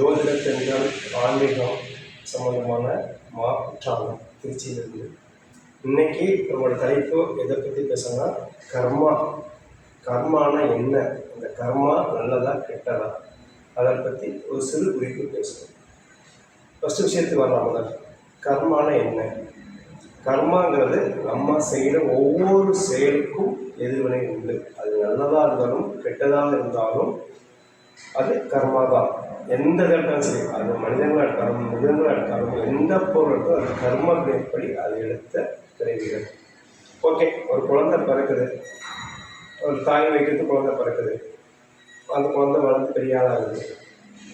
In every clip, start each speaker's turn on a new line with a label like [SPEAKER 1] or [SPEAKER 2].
[SPEAKER 1] ஜோதிட ஆன்மீகம் சம்பந்தமான மா குற்றாலம் திருச்சியிலிருந்து. இன்னைக்கு நம்மளோட தலைப்பு எதை பற்றி பேசணும்னா கர்மா. கர்மானா என்ன? அந்த கர்மா நல்லதா கெட்டதா? அதை பற்றி ஒரு சிறு குறிப்பு பேசணும் ஃபஸ்ட்டு விஷயத்துக்கு வரலாம் முதல் கர்மானா என்ன? கர்மாங்கிறது நம்ம செய்கிற ஒவ்வொரு செயலுக்கும் எதிர்வினை உண்டு. அது நல்லதாக இருந்தாலும் கெட்டதாக இருந்தாலும் அது கர்மா தான் எந்த கட்டம் சரி அது மனிதங்களாக இருக்காலும் மிருகங்களாக இருக்காலும் எந்த பொருளுக்கும் அது கர்மப்படி அது எடுத்த பிறவிகள் ஓகே ஒரு குழந்தை பிறக்குது. ஒரு தாய் வைக்கிறது குழந்தை பிறக்குது. அந்த குழந்தை வளர்ந்து பெரிய இருக்குது.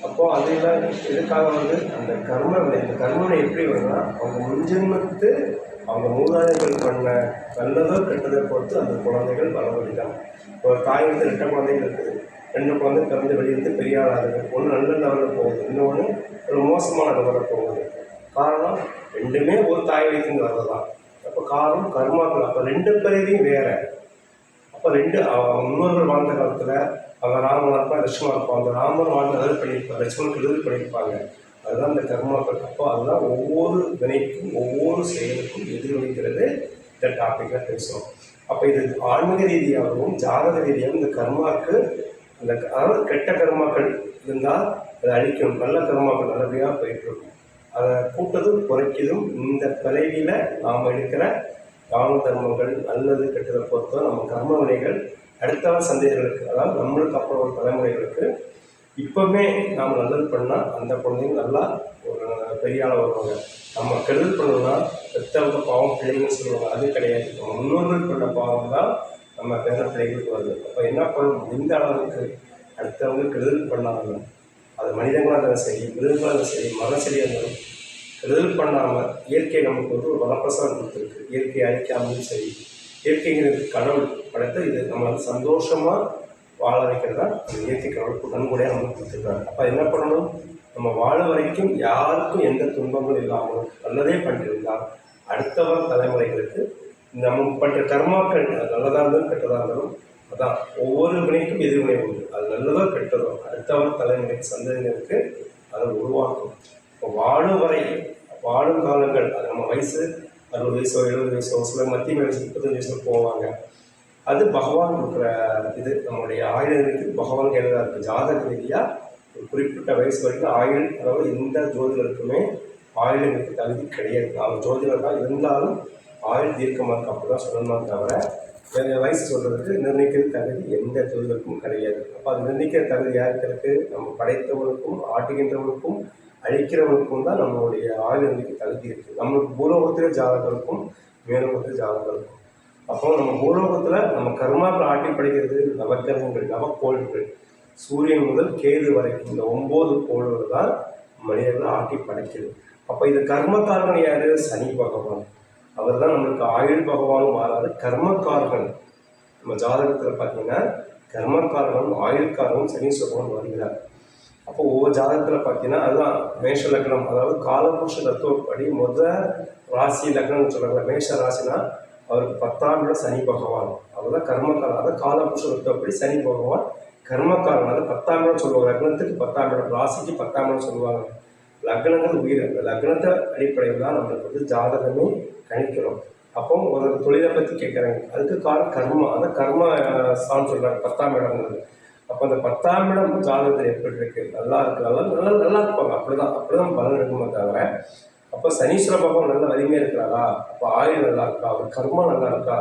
[SPEAKER 1] அப்போது அதெல்லாம் எதுக்காக வந்து அந்த கர்ம இந்த அந்த எப்படி வருதுன்னா அவங்க முன்ஜென்மத்து அவங்க மூதாதைகள் பண்ண நல்லதோ கெட்டதோ பொறுத்து அந்த குழந்தைகள் வளர்வழிதான். ஒரு தாய் வந்து ரெட்ட குழந்தைகள் இருக்குது. ரெண்டு குழந்தை பிறந்து வெளியிருந்து பெரிய ஆளாகுது ஒன்று நல்ல லெவலில் போகுது. இன்னொன்று ஒரு மோசமான லெவலில் போகுது. காரணம் ரெண்டுமே ஒரு தாய் வயிற்றுன்னு வர்றதுதான். அப்போ காரணம் கர்மாக்கள். அப்போ ரெண்டு பேரையும் வேற. அப்போ ரெண்டு முன்னோர்கள் வாழ்ந்த காலத்தில் அவங்க ராமன் இருப்பான் லட்சுமணன் இருப்பான் அந்த ராமர் வாழ்ந்து அதாவது பண்ணியிருப்பாங்க. லட்சுமணன் கெடுதல் பண்ணியிருப்பாங்க. அதுதான் இந்த கர்மாக்கள். அப்போ அதுதான் ஒவ்வொரு வினைக்கும் ஒவ்வொரு செயலுக்கும் எதிர்வகிக்கிறது இந்த டாப்பிக்கில் பேசுகிறோம் அப்போ இது ஆன்மீக ரீதியாகவும் ஜாதக ரீதியாகவும் இந்த கர்மாக்கு அந்த அதாவது கெட்ட கர்மாக்கள் இருந்தால் அதை அழிக்கும். நல்ல கர்மாக்கள் நல்லபடியாக போயிட்டு அதை கூட்டதும் குறைக்கதும் இந்த பிறவியில் நாம் எடுக்கிற தான தர்மங்கள் நல்லது கெட்டதை பொறுத்தோ நம்ம கர்ம வினைகள் அடுத்த சந்தேகங்களுக்கு அதாவது நம்மளுக்கு அப்புறம் ஒரு தலைமுறைகளுக்கு இப்போவுமே நாம் நல்லது பண்ணால் அந்த குழந்தைங்க நல்லா ஒரு பெரிய ஆளாக வருவாங்க. நம்ம கெடுதல் பண்ணோம்னா பெற்றவங்க பாவம் பிள்ளைங்கன்னு சொல்லுவாங்க. அது கிடையாது. முன்னோர்கள் பண்ண பாவம் தான் நம்ம பேர பிள்ளைகளுக்கு வருது. அப்போ என்ன பண்ணணும்? முடிந்த அளவுக்கு அடுத்தவங்க கெடுதல் பண்ணாமல் அது மனிதங்களாக இருந்தாலும் சரி மிருகங்களாக இருந்தாலும் சரி மரம் செடியாக இருந்தாலும் கெடுதல் பண்ணாமல் இயற்கை நமக்கு வந்து ஒரு வரப்பிரசாதம் கொடுத்துருக்கு. இயற்கை அழிக்காமலும் சரி இயற்கைங்கிறது கடவுள் படைத்த இது. நம்ம வந்து சந்தோஷமாக வாழ வைக்கிறதா? அந்த இயற்கை கடவுள் நன்கொடையாக நமக்கு கொடுத்துருக்காங்க அப்போ என்ன பண்ணணும்? நம்ம வாழ வரைக்கும் யாருக்கும் எந்த துன்பங்களும் இல்லாமல் நல்லதே பண்ணியிருந்தால் அடுத்தவர் தலைமுறைகளுக்கு நம்ம பண்ணுற கர்மாக்கள் அது நல்லதாக இருந்தாலும் கெட்டதாக இருந்தாலும் அதான் ஒவ்வொரு வினைக்கும் எதிர்வினை உண்டு. அது நல்லதோ கெட்டதோ அடுத்தவர் தலைமுறை சந்ததியினருக்கு அதை உருவாக்கும். இப்போ வாழும் வரை வாழும் காலங்கள் அது நம்ம வயசு அறுபது வயசோ எழுபது வயசோ சில மத்திய வயசு முப்பத்தஞ்சு வயசுல போவாங்க. அது பகவான் கொடுக்குற இது நம்மளுடைய ஆயுதத்துக்கு பகவான் எழுதா இருக்குது ஜாதக ரீதியாக ஒரு குறிப்பிட்ட வயசு வரைக்கும் ஆயுள் அதாவது எந்த ஜோதிடருக்குமே ஆயுதங்களுக்கு தகுதி கிடையாது. நாம் ஜோதிடர் தான் இருந்தாலும் ஆயுள் தீர்க்கமாக இருக்கு அப்படி தான் சொல்லணுமா தவிர வேறு வயசு சொல்கிறதுக்கு நிர்ணயிக்கிற தகுதி எந்த தொழிலுக்கும் கிடையாது. அப்போ அது நிர்ணயிக்கிற தகுதி யாருக்கு இருக்குது நம்ம படைத்தவனுக்கும் ஆட்டுகின்றவனுக்கும் அழிக்கிறவனுக்கும் தான் நம்மளுடைய ஆயுள் நிர்ணயிக்க தகுதி இருக்குது நம்மளுக்கு பூலோகத்திலே ஜாதகங்களுக்கும் மேலோகத்தில் ஜாதகங்களுக்கும். அப்போ நம்ம பூலோகத்தில் நம்ம கர்மாக்கள் ஆட்டி படைக்கிறது நவக்கிரகங்கள் நவக்கோள்கள். சூரியன் முதல் கேது வரைக்கும் இந்த ஒம்பது கோள்கள் தான் மனிதர்கள் ஆட்டி படைக்கிறது அப்போ இது கர்மக்காரன் யார்? சனி பகவான். அவர் தான் நம்மளுக்கு ஆயுள் பகவானும் மாறாது கர்மக்காரகன் நம்ம ஜாதகத்தில் பார்த்தீங்கன்னா கர்மக்காரகனும் ஆயுள்காரனும் சனீஸ்வரனும் வருகிறார். அப்போ ஒவ்வொரு ஜாதகத்தில் பார்த்தீங்கன்னா அதுதான் மேஷ லக்னம். அதாவது காலபுருஷ தத்துவப்படி முத ராசி லக்னம்னு சொல்கிறாங்க மேஷ ராசினா அவருக்கு பத்தாம் இடம் சனி பகவான். அவர் தான் கர்மக்காரன் அதாவது காலபுருஷ தத்துவப்படி சனி பகவான் கர்மக்காரன் அதாவது பத்தாம் இடம் சொல்லுவாங்க. லக்னத்துக்கு பத்தாம் இடம் ராசிக்கு பத்தாம் இடம் சொல்லுவாங்க. லக்னங்கள் உயிர். அந்த லக்னத்தை அடிப்படையில் தான் நம்மளுக்கு வந்து ஜாதகமே கணிக்கிறோம். அப்போ ஒரு தொழிலை பற்றி கேட்குறாங்க அதுக்கு காரணம் கர்மா. அந்த கர்மா சான்னு சொல்கிறாங்க பத்தாம் இடம்ங்கிறது. அப்போ அந்த பத்தாம் இடம் ஜாதகத்தில் எப்படி இருக்கு? நல்லா இருக்கு நல்லா நல்லா நல்லா இருப்பாங்க. அப்படிதான். அப்படிதான் பலன் இருக்குமே தவிர அப்போ சனீஸ்வர பகவான் நல்ல வலிமையாக இருக்கிறாரா? அப்போ ஆயுள் நல்லா இருக்கா? ஒரு கர்மா நல்லா இருக்கா?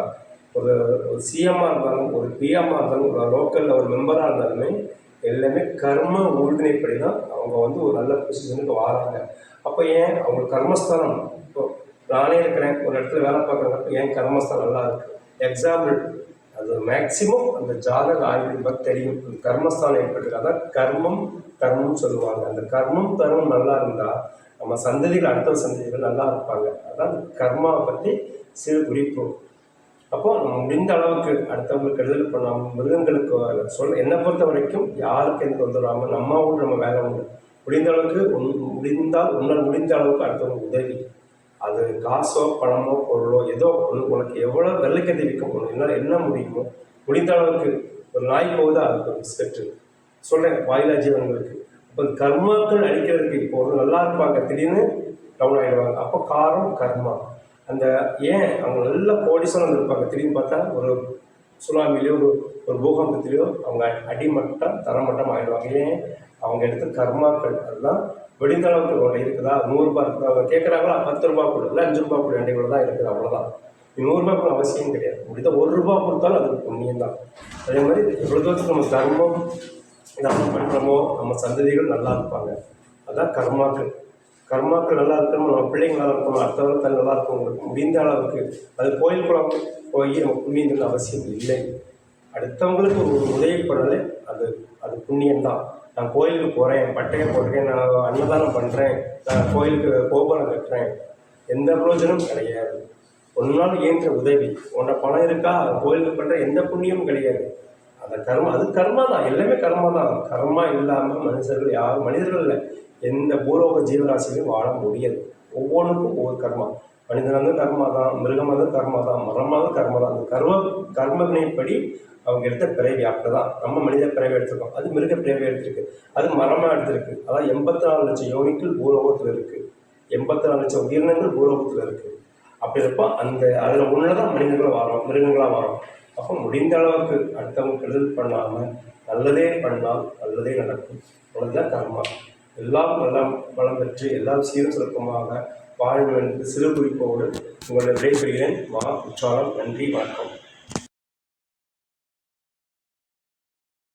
[SPEAKER 1] ஒரு ஒரு சிஎம்மாக இருந்தாலும் ஒரு பிஎம்மாக இருந்தாலும் ஒரு லோக்கலில் ஒரு மெம்பராக இருந்தாலுமே எல்லாமே கர்ம ஒழுங்கினைப்படி தான் அவங்க வந்து ஒரு நல்ல பொசிஷனுக்கு வராங்க. அப்போ ஏன்? அவங்க கர்மஸ்தானம். இப்போ நானே இருக்கிறேன் ஒரு இடத்துல வேலை பார்க்குறப்ப ஏன் கர்மஸ்தானம் நல்லா இருக்கு? எக்ஸாம்பிள் அது மேக்சிமம் அந்த ஜாதக ஆய்வு பற்றி தெரியும். அந்த கர்மஸ்தானம் ஏற்பட்டிருக்கு? கர்மம் தர்மம் சொல்லுவாங்க. அந்த கர்மம் தர்மம் நல்லா இருந்தால் நம்ம சந்ததிகள் அடுத்த சந்ததிகள் நல்லா இருப்பாங்க. அதான் கர்மாவை பற்றி சிறு குறிப்பு. அப்போ நம்ம முடிந்த அளவுக்கு அடுத்தவங்களுக்கு கெடுதல் பண்ணாமல் மிருகங்களுக்கு சொல் என்னை பொறுத்த வரைக்கும் யாருக்கு எந்த தொந்தரவாமல் நம்ம ஊர் நம்ம வேலை உண்டு. முடிந்த அளவுக்கு உன் முடிந்தால் உன்னால் முடிந்த அளவுக்கு அடுத்தவங்க உதவி. அது காசோ பணமோ பொருளோ ஏதோ ஒன்று உனக்கு எவ்வளோ வெள்ளைக்கதி விற்க போகணும் என்ன என்ன முடியுமோ முடிந்த அளவுக்கு ஒரு நாய் போகுது அதுக்கு ஒரு பிஸ்கட்டு சொல்கிறேன் வாயிலா ஜீவன்களுக்கு. இப்போ கர்மாக்கள் அழிக்கிறதுக்கு இப்போ நல்லா இருப்பாங்க திடீர்னு டவுன் ஆகிடுவாங்க அப்போ காரணம் கர்மா. அந்த ஏன் அவங்க நல்ல கோடிசனம் இருப்பாங்க? திரும்பி பார்த்தா ஒரு சுனாமிலையோ ஒரு ஒரு பூகம்பத்திலேயோ அவங்க அடிமட்டம் தரமட்டம் ஆகிடுவாங்க ஏன்? அவங்க எடுத்த கர்மாக்கள் அதுதான் வெடிந்த அளவுக்கு ஒன்று இருக்குதா? நூறுரூபா இருக்குதா? அவங்க கேட்குறாங்களா? பத்து ரூபா கூட. இல்லை அஞ்சு ரூபா கொடு. அண்டைக்குள்ள தான் இருக்குது. அவ்வளோதான் நூறுரூபா கூட அவசியம் கிடையாது. முடிந்த ஒரு ரூபா கொடுத்தாலும் அது புண்ணியம் தான் அதே மாதிரி எவ்வளோ தூரத்துக்கு நம்ம தர்மம் நம்ம பண்ணுறோமோ நம்ம சந்ததிகள் நல்லா இருப்பாங்க. அதுதான் கர்மாக்கள். கர்மாக்கள் நல்லா இருக்கணும்? நம்ம பிள்ளைங்க நல்லா இருக்கணும்? அடுத்தவர்கள் நல்லா இருக்கணும் முடிந்த அளவுக்கு. அது கோயில் குளம் போய் நம்ம புண்ணியங்கள் அவசியம் இல்லை. அடுத்தவங்களுக்கு ஒரு உதவி அது அது புண்ணியம்தான். நான் கோயிலுக்கு போகிறேன் பட்டையை போடுறேன் நான் அன்னதானம் பண்ணுறேன் நான் கோயிலுக்கு கோபுரம் கட்டுறேன். எந்த பிரயோஜனமும் கிடையாது. ஒன்றால் இயன்ற உதவி. உன்னை பணம் இருக்கா? கோயிலுக்கு பண்ணுற எந்த புண்ணியமும் கிடையாது. அந்த கர்மா அது கர்மா தான் எல்லாமே கர்மா தான் கர்மா இல்லாமல் மனுஷர்கள் யாரும் மனிதர்கள் இல்லை. எந்த பூலோக ஜீவராசிலையும் வாழ முடியாது. ஒவ்வொன்றுக்கும் ஒவ்வொரு கர்மா. மனிதனாக கர்மா தான் மிருகமாக கர்மா தான் மரமாக கர்மா தான் அந்த கர்ம கர்மவினைப்படி அவங்க எடுத்த பிறவி அப்படிதான். நம்ம மனித பிறவி எடுத்திருக்கோம். அது மிருக பிறவி எடுத்திருக்கு. அது மரமாக எடுத்திருக்கு. அதான் எண்பத்தி நாலு லட்சம் யோனிகள் பூலோகத்தில் இருக்குது எண்பத்தி நாலு லட்சம் உயிரினங்கள் பூலோகத்தில் இருக்குது அப்படி இருப்போம் அந்த அதில் ஒன்றில் தான் மனிதர்கள் வரோம் மிருகங்களாக வரோம் அப்போ முடிந்த அளவுக்கு அடுத்தவங்க கெடுதல் பண்ணாமல் நல்லதே பண்ணால் நல்லதே நடக்கும். அவ்வளோதான் கர்மா. எல்லாம் எல்லாம் வளம் பெற்று எல்லாம் சீரும் சிறப்புமாக வாழ்வு என்று சிறு குறிப்போடு உங்களை விடைபெறுகிறேன். மா குற்றாலம் நன்றி வணக்கம்.